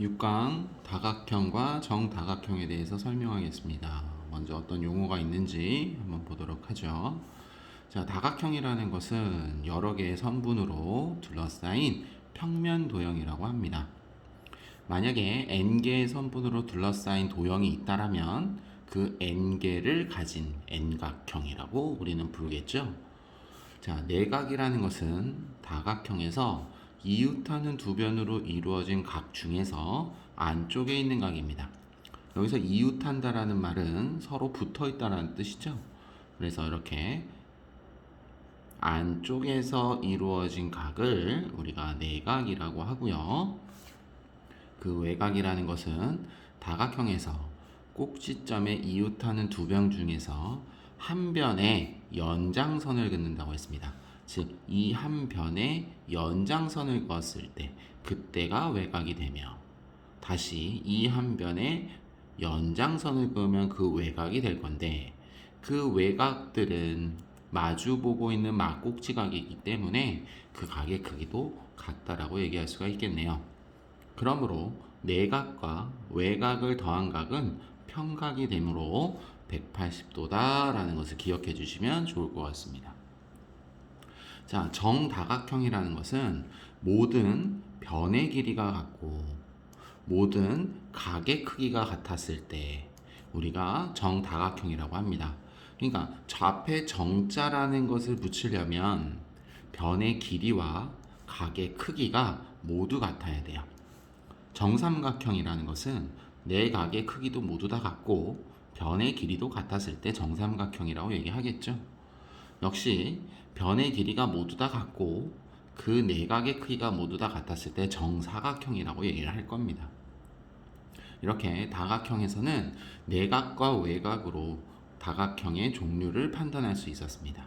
6강 다각형과 정다각형에 대해서 설명하겠습니다. 먼저 어떤 용어가 있는지 한번 보도록 하죠. 자, 다각형이라는 것은 여러 개의 선분으로 둘러싸인 평면 도형이라고 합니다. 만약에 n개의 선분으로 둘러싸인 도형이 있다라면 그 n개를 가진 n각형이라고 우리는 부르겠죠. 자, 내각이라는 것은 다각형에서 이웃하는 두 변으로 이루어진 각 중에서 안쪽에 있는 각입니다. 여기서 이웃한다라는 말은 서로 붙어 있다라는 뜻이죠. 그래서 이렇게 안쪽에서 이루어진 각을 우리가 내각이라고 하고요. 그 외곽이라는 것은 다각형에서 꼭지점에 이웃하는 두 변 중에서 한 변에 연장선을 긋는다고 했습니다. 즉, 이 한 변에 연장선을 그었을 때, 그때가 외곽이 되며, 다시 이 한 변에 연장선을 그으면 그 외곽이 될 건데, 그 외곽들은 마주 보고 있는 막꼭지 각이기 때문에 그 각의 크기도 같다라고 얘기할 수가 있겠네요. 그러므로 내각과 외곽을 더한 각은 평각이 되므로 180도다라는 것을 기억해 주시면 좋을 것 같습니다. 자, 정다각형이라는 것은 모든 변의 길이가 같고 모든 각의 크기가 같았을 때 우리가 정다각형이라고 합니다. 그러니까 좌표 정자라는 것을 붙이려면 변의 길이와 각의 크기가 모두 같아야 돼요. 정삼각형이라는 것은 네 각의 크기도 모두 다 같고 변의 길이도 같았을 때 정삼각형이라고 얘기하겠죠. 역시 변의 길이가 모두 다 같고 그 내각의 크기가 모두 다 같았을 때 정사각형이라고 얘기를 할 겁니다. 이렇게 다각형에서는 내각과 외각으로 다각형의 종류를 판단할 수 있었습니다.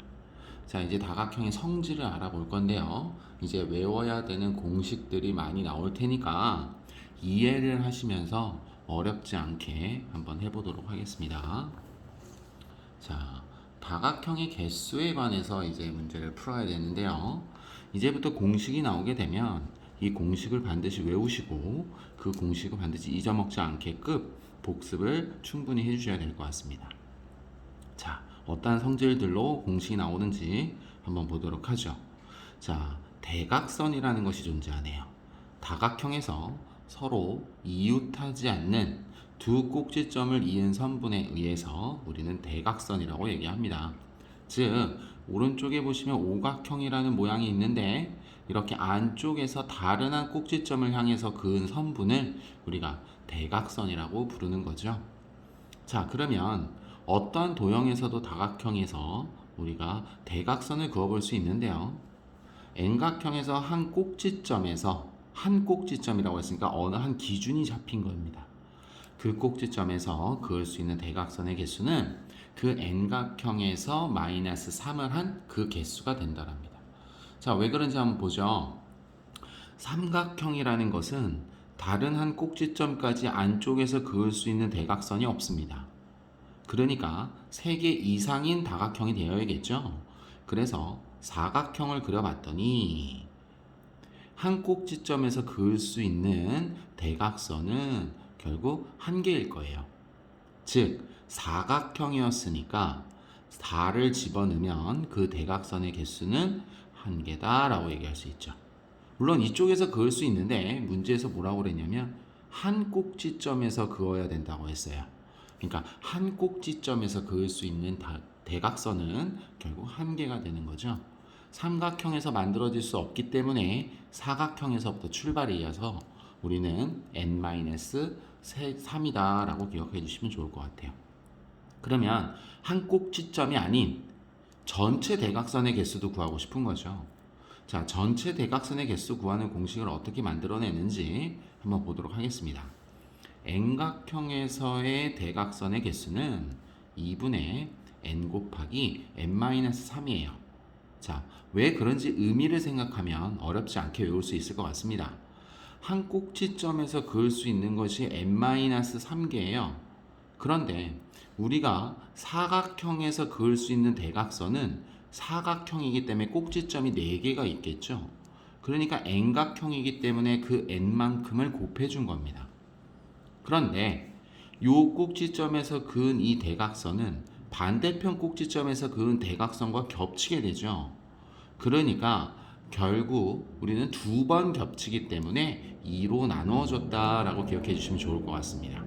자, 이제 다각형의 성질을 알아볼 건데요. 이제 외워야 되는 공식들이 많이 나올 테니까 이해를 하시면서 어렵지 않게 한번 해보도록 하겠습니다. 자, 다각형의 개수에 관해서 이제 문제를 풀어야 되는데요. 이제부터 공식이 나오게 되면 이 공식을 반드시 외우시고 그 공식을 반드시 잊어먹지 않게끔 복습을 충분히 해주셔야 될 것 같습니다. 자, 어떠한 성질들로 공식이 나오는지 한번 보도록 하죠. 자, 대각선이라는 것이 존재하네요. 다각형에서 서로 이웃하지 않는 두 꼭지점을 이은 선분에 의해서 우리는 대각선이라고 얘기합니다. 즉, 오른쪽에 보시면 오각형이라는 모양이 있는데 이렇게 안쪽에서 다른 한 꼭지점을 향해서 그은 선분을 우리가 대각선이라고 부르는 거죠. 자, 그러면 어떠한 도형에서도 다각형에서 우리가 대각선을 그어볼 수 있는데요. N각형에서 한 꼭지점에서 한 꼭지점이라고 했으니까 어느 한 기준이 잡힌 겁니다. 그 꼭지점에서 그을 수 있는 대각선의 개수는 그 N각형에서 마이너스 3을 한 그 개수가 된다랍니다. 자, 왜 그런지 한번 보죠. 삼각형이라는 것은 다른 한 꼭지점까지 안쪽에서 그을 수 있는 대각선이 없습니다. 그러니까 3개 이상인 다각형이 되어야겠죠. 그래서 사각형을 그려봤더니 한 꼭지점에서 그을 수 있는 대각선은 결국 한 개일 거예요. 즉, 사각형이었으니까 4를 집어넣으면 그 대각선의 개수는 한 개다라고 얘기할 수 있죠. 물론 이쪽에서 그을 수 있는데 문제에서 뭐라고 그랬냐면 한 꼭지점에서 그어야 된다고 했어요. 그러니까 한 꼭지점에서 그을 수 있는 다, 대각선은 결국 한 개가 되는 거죠. 삼각형에서 만들어질 수 없기 때문에 사각형에서부터 출발이 어서 우리는 n-3이다 라고 기억해 주시면 좋을 것 같아요. 그러면 한 꼭지점이 아닌 전체 대각선의 개수도 구하고 싶은 거죠. 자, 전체 대각선의 개수 구하는 공식을 어떻게 만들어내는지 한번 보도록 하겠습니다. N각형에서의 대각선의 개수는 2분의 n 곱하기 n-3이에요. 자, 왜 그런지 의미를 생각하면 어렵지 않게 외울 수 있을 것 같습니다. 한 꼭지점에서 그을 수 있는 것이 n-3개예요. 그런데 우리가 사각형에서 그을 수 있는 대각선은 사각형이기 때문에 꼭지점이 4개가 있겠죠. 그러니까 n각형이기 때문에 그 n만큼을 곱해준 겁니다. 그런데 요 꼭지점에서 그은 이 대각선은 반대편 꼭지점에서 그은 대각선과 겹치게 되죠. 그러니까 결국 우리는 두 번 겹치기 때문에 2로 나누어졌다라고 기억해 주시면 좋을 것 같습니다.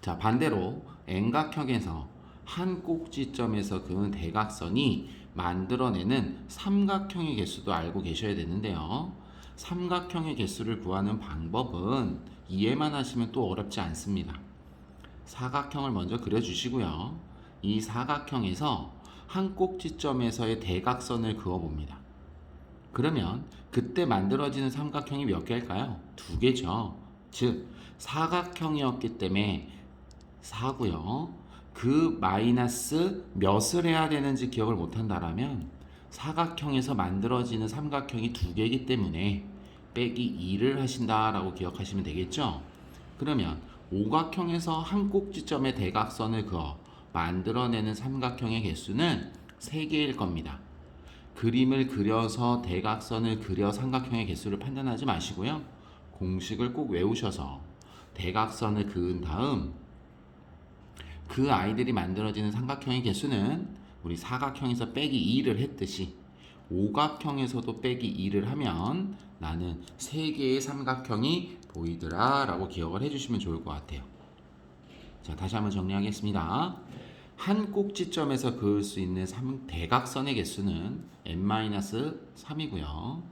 자, 반대로 N각형에서 한 꼭지점에서 그은 대각선이 만들어내는 삼각형의 개수도 알고 계셔야 되는데요. 삼각형의 개수를 구하는 방법은 이해만 하시면 또 어렵지 않습니다. 사각형을 먼저 그려주시고요. 이 사각형에서 한 꼭지점에서의 대각선을 그어봅니다. 그러면 그때 만들어지는 삼각형이 몇 개일까요? 두 개죠. 즉 사각형이었기 때문에 4고요. 그 마이너스 몇을 해야 되는지 기억을 못한다라면 사각형에서 만들어지는 삼각형이 두 개이기 때문에 빼기 2를 하신다라고 기억하시면 되겠죠. 그러면 오각형에서 한 꼭지점의 대각선을 그어 만들어내는 삼각형의 개수는 3개일 겁니다. 그림을 그려서 대각선을 그려 삼각형의 개수를 판단하지 마시고요. 공식을 꼭 외우셔서 대각선을 그은 다음 그 아이들이 만들어지는 삼각형의 개수는 우리 사각형에서 빼기 2를 했듯이 오각형에서도 빼기 2를 하면 나는 세 개의 삼각형이 보이더라 라고 기억을 해주시면 좋을 것 같아요. 자, 다시 한번 정리하겠습니다. 한 꼭지점에서 그을 수 있는 삼, 대각선의 개수는 n-3이고요.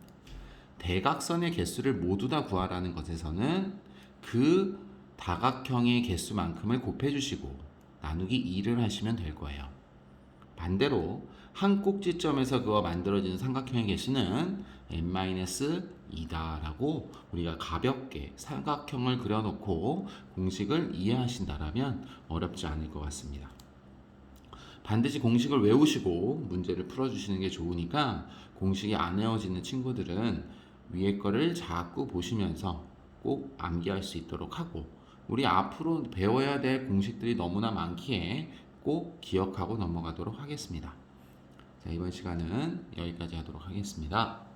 대각선의 개수를 모두 다 구하라는 것에서는 그 다각형의 개수만큼을 곱해주시고 나누기 2를 하시면 될 거예요. 반대로 한 꼭지점에서 그와 만들어지는 삼각형의 개수는 n-2다라고 우리가 가볍게 삼각형을 그려놓고 공식을 이해하신다라면 어렵지 않을 것 같습니다. 반드시 공식을 외우시고 문제를 풀어주시는 게 좋으니까 공식이 안 외워지는 친구들은 위에 거를 자꾸 보시면서 꼭 암기할 수 있도록 하고 우리 앞으로 배워야 될 공식들이 너무나 많기에 꼭 기억하고 넘어가도록 하겠습니다. 자, 이번 시간은 여기까지 하도록 하겠습니다.